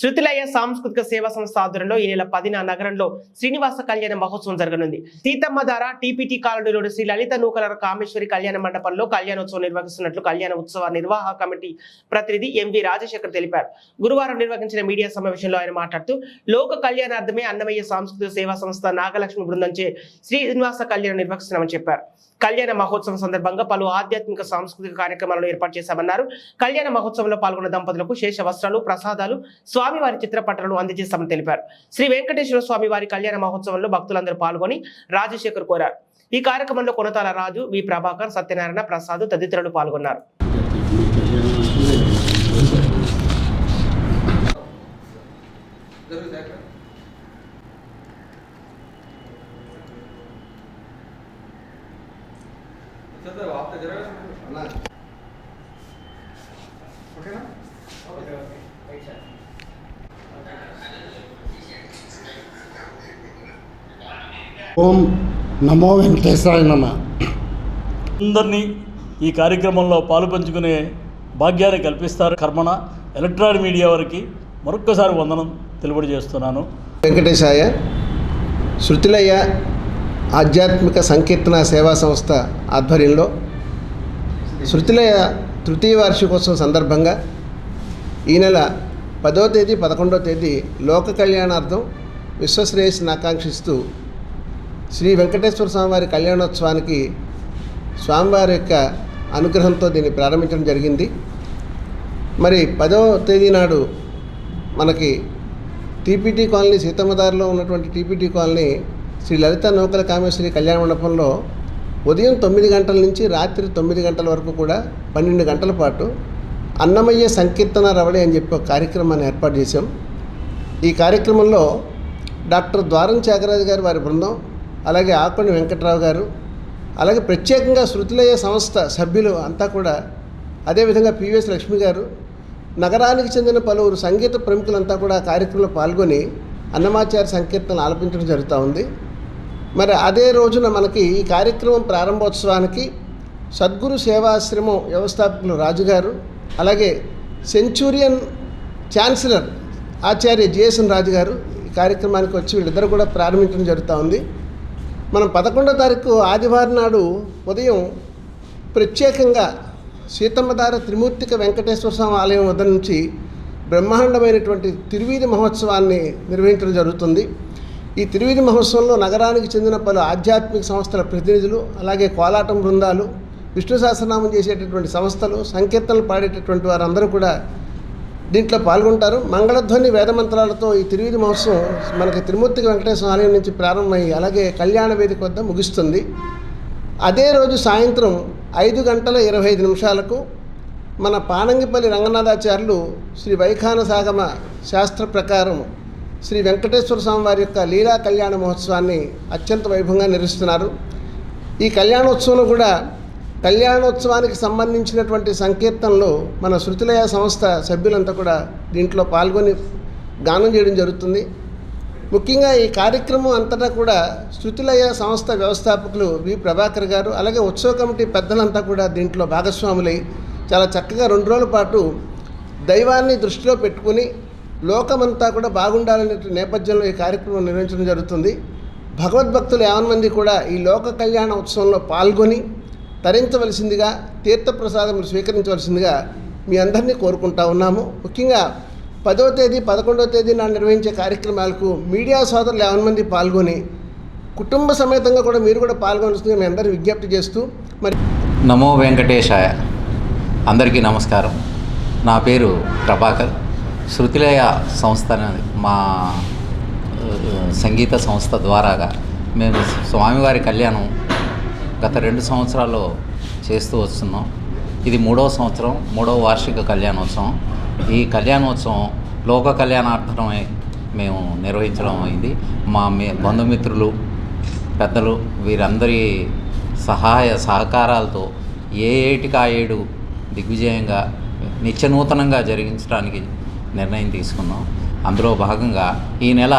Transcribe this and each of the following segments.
శృతిలయ సాంస్కృతిక సేవా సంస్థ ఆధ్వర్యంలో ఈ నెల పదిన నగరంలో శ్రీనివాస కళ్యాణ మహోత్సవం జరగనుంది. సీతమ్మ ధార టీపీటీ కాలనీలోని శ్రీ లలిత నూకల కామేశ్వరి కళ్యాణ మండపంలో కళ్యాణోత్సవం నిర్వహిస్తున్నట్లు కళ్యాణ ఉత్సవ నిర్వాహక కమిటీ ప్రతినిధి ఎంవి రాజశేఖర్ తెలిపారు. గురువారం నిర్వహించిన మీడియా సమావేశంలో ఆయన మాట్లాడుతూ లోక కళ్యాణార్థమే అన్నమయ్య సాంస్కృతిక సేవా సంస్థ నాగలక్ష్మి బృందంచే శ్రీనివాస కళ్యాణం నిర్వహిస్తున్నామని చెప్పారు. కళ్యాణ మహోత్సవం సందర్భంగా పలు ఆధ్యాత్మిక సాంస్కృతిక కార్యక్రమాలను ఏర్పాటు చేశామన్నారు. కళ్యాణ మహోత్సవంలో పాల్గొన్న దంపతులకు శేష వస్త్రాలు ప్రసాదాలు స్వామివారి చిత్రపటాలను అందజేస్తామని తెలిపారు. శ్రీ వెంకటేశ్వర స్వామి వారి కళ్యాణ మహోత్సవంలో భక్తులందరూ పాల్గొని రాజశేఖర్ కోరారు. ఈ కార్యక్రమంలో కొనతాల రాజు వి. ప్రభాకర్ సత్యనారాయణ ప్రసాద్ తదితరులు పాల్గొన్నారు. ఓకేనా ఓం నమో వెంకటేశాయ నమ. అందరినీ ఈ కార్యక్రమంలో పాలు పంచుకునే భాగ్యాన్ని కల్పిస్తారు కర్మణ ఎలక్ట్రానిక్ మీడియా వారికి మరొక్కసారి వందనం తెలుబడి చేస్తున్నాను వెంకటేశాయ శృతిలయ ఆధ్యాత్మిక సంకీర్తన సేవా సంస్థ ఆధ్వర్యంలో శృతిలయ తృతీయ వార్షికోత్సవం సందర్భంగా ఈ నెల పదో తేదీ పదకొండో తేదీ లోక కళ్యాణార్థం విశ్వశ్రేయస్సును ఆకాంక్షిస్తూ శ్రీ వెంకటేశ్వర స్వామివారి కళ్యాణోత్సవానికి స్వామివారి యొక్క అనుగ్రహంతో దీన్ని ప్రారంభించడం జరిగింది. మరి పదో తేదీ నాడు మనకి టీపీటీ కాలనీ సీతమ్మదారిలో ఉన్నటువంటి టీపీటీ కాలనీ శ్రీ లలిత నౌకల కామేశ్వరి కళ్యాణ మండపంలో ఉదయం తొమ్మిది గంటల నుంచి రాత్రి తొమ్మిది గంటల వరకు కూడా పన్నెండు గంటల పాటు అన్నమయ్య సంకీర్తన రవళి అని చెప్పి ఒక కార్యక్రమాన్ని ఏర్పాటు చేశాం. ఈ కార్యక్రమంలో డాక్టర్ ద్వారం త్యాగరాజు గారు వారి బృందం అలాగే ఆకొండ వెంకట్రావు గారు అలాగే ప్రత్యేకంగా శృతిలయ సంస్థ సభ్యులు అంతా కూడా అదేవిధంగా పివిఎస్ లక్ష్మి గారు నగరానికి చెందిన పలువురు సంగీత ప్రముఖులంతా కూడా ఆ కార్యక్రమంలో పాల్గొని అన్నమాచార్య సంకీర్తనలు ఆలపించడం జరుగుతూ ఉంది. మరి అదే రోజున మనకి ఈ కార్యక్రమం ప్రారంభోత్సవానికి సద్గురు సేవాశ్రమం వ్యవస్థాపకులు రాజుగారు అలాగే Centurion chancellor Acharya GSN Raju గారు ఈ కార్యక్రమానికి వచ్చి వీళ్ళిద్దరు కూడా ప్రారంభించడం జరుగుతూ ఉంది. మనం పదకొండో తారీఖు ఆదివారం నాడు ఉదయం ప్రత్యేకంగా సీతమ్మధార త్రిమూర్తిక వెంకటేశ్వర స్వామి ఆలయం వద్ద నుంచి బ్రహ్మాండమైనటువంటి తిరువీధి మహోత్సవాన్ని నిర్వహించడం జరుగుతుంది. ఈ తిరువీధి మహోత్సవంలో నగరానికి చెందిన పలు ఆధ్యాత్మిక సంస్థల ప్రతినిధులు అలాగే కోలాటం బృందాలు విష్ణు సహస్రనామం చేసేటటువంటి సంస్థలు సంకీర్తనలు పాడేటటువంటి వారందరూ కూడా దీంట్లో పాల్గొంటారు. మంగళధ్వని వేదమంత్రాలతో ఈ తిరువిధి మహోత్సవం మనకి తిరుమూర్తి వెంకటేశ్వర ఆలయం నుంచి ప్రారంభమై అలాగే కళ్యాణ వేదిక వద్ద ముగుస్తుంది. అదే రోజు సాయంత్రం ఐదు గంటల ఇరవై ఐదు నిమిషాలకు మన పానంగిపల్లి రంగనాథాచార్యులు శ్రీ వైఖాన సాగమ శాస్త్ర ప్రకారం శ్రీ వెంకటేశ్వర స్వామి వారి యొక్క లీలా కళ్యాణ మహోత్సవాన్ని అత్యంత వైభవంగా నిర్వహిస్తున్నారు. ఈ కళ్యాణోత్సవంలో కూడా కళ్యాణోత్సవానికి సంబంధించినటువంటి సంకీర్తనలో మన శృతిలయ సంస్థ సభ్యులంతా కూడా దీంట్లో పాల్గొని గానం చేయడం జరుగుతుంది. ముఖ్యంగా ఈ కార్యక్రమం అంతటా కూడా శృతిలయ సంస్థ వ్యవస్థాపకులు వి ప్రభాకర్ గారు అలాగే ఉత్సవ కమిటీ పెద్దలంతా కూడా దీంట్లో భాగస్వాములై చాలా చక్కగా రెండు రోజుల పాటు దైవాన్ని దృష్టిలో పెట్టుకుని లోకమంతా కూడా బాగుండాలనే నేపథ్యంలో ఈ కార్యక్రమం నిర్వహించడం జరుగుతుంది. భగవద్భక్తులు యావన్ మంది కూడా ఈ లోక కళ్యాణ ఉత్సవంలో పాల్గొని తరించవలసిందిగా తీర్థప్రసాదములు స్వీకరించవలసిందిగా మీ అందరినీ కోరుకుంటా ఉన్నాము. ముఖ్యంగా పదో తేదీ పదకొండవ తేదీ నా నిర్వహించే కార్యక్రమాలకు మీడియా సోదరులు యావన్ మంది పాల్గొని కుటుంబ సమేతంగా కూడా మీరు కూడా పాల్గొనాల్సిందిగా మీ అందరూ విజ్ఞప్తి చేస్తూ మరి నమో వెంకటేశాయ. అందరికీ నమస్కారం. నా పేరు ప్రభాకర్. శృతిలయ సంస్థ అనేది మా సంగీత సంస్థ ద్వారాగా మేము స్వామివారి కళ్యాణం గత రెండు సంవత్సరాల్లో చేస్తూ వస్తున్నాం. ఇది మూడవ సంవత్సరం మూడవ వార్షిక కళ్యాణోత్సవం. ఈ కళ్యాణోత్సవం లోక కళ్యాణార్థమై మేము నిర్వహించడం అయింది. మా మీ బంధుమిత్రులు పెద్దలు వీరందరి సహాయ సహకారాలతో ఏ ఏటికి ఆ ఏడు దిగ్విజయంగా నిత్యనూతనంగా జరిగించడానికి నిర్ణయం తీసుకున్నాం. అందులో భాగంగా ఈ నెల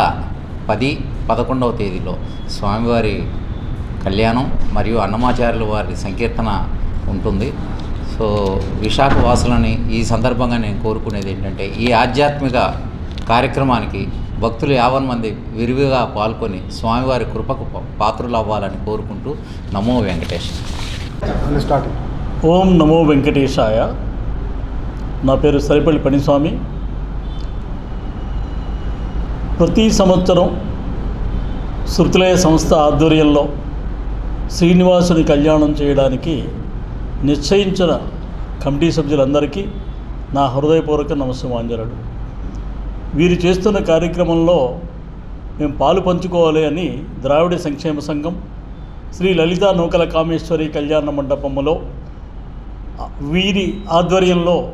పది పదకొండవ తేదీలో స్వామివారి కళ్యాణం మరియు అన్నమాచార్యుల వారి సంకీర్తన ఉంటుంది. సో విశాఖ వాసులని ఈ సందర్భంగా నేను కోరుకునేది ఏంటంటే ఈ ఆధ్యాత్మిక కార్యక్రమానికి భక్తులు యావన్ మంది విరివిగా పాల్గొని స్వామివారి కృపకు పా- పాత్రులు అవ్వాలని కోరుకుంటూ నమో వెంకటేష్ ఓం నమో వెంకటేశాయ. నా పేరు సరిపల్లి పనిస్వామి. ప్రతి సంవత్సరం శృతిలయ సంస్థ ఆధ్వర్యంలో శ్రీనివాసుని కళ్యాణం చేయడానికి నిశ్చయించిన కమిటీ సభ్యులందరికీ నా హృదయపూర్వక నమస్సమాంజలుడు వీరు చేస్తున్న కార్యక్రమంలో మేము పాలు పంచుకోవాలి అని ద్రావిడ సంక్షేమ సంఘం శ్రీ లలితా నూకల కామేశ్వరి కళ్యాణ మండపములో వీరి ఆధ్వర్యంలో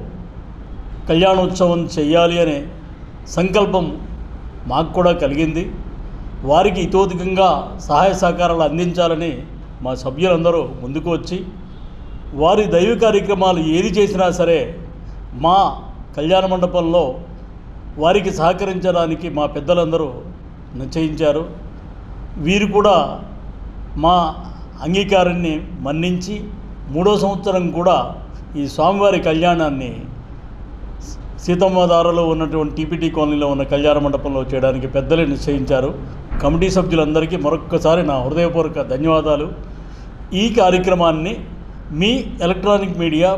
కళ్యాణోత్సవం చేయాలి అనే సంకల్పం మాకు కూడా కలిగింది. వారికి ఇతోధికంగా సహాయ సహకారాలు అందించాలని మా సభ్యులందరూ ముందుకు వచ్చి వారి దైవ కార్యక్రమాలు ఏది చేసినా సరే మా కళ్యాణ మండపంలో వారికి సహకరించడానికి మా పెద్దలందరూ నిశ్చయించారు. వీరు కూడా మా అంగీకారాన్ని మన్నించి మూడో సంవత్సరం కూడా ఈ స్వామివారి కళ్యాణాన్ని సీతమ్మదారలో ఉన్నటువంటి టీపీటీ కాలనీలో ఉన్న కళ్యాణ మండపంలో చేయడానికి పెద్దలే నిశ్చయించారు. కమిటీ సభ్యులందరికీ మరొక్కసారి నా హృదయపూర్వక ధన్యవాదాలు. ఈ కార్యక్రమాన్ని మీ ఎలక్ట్రానిక్ మీడియా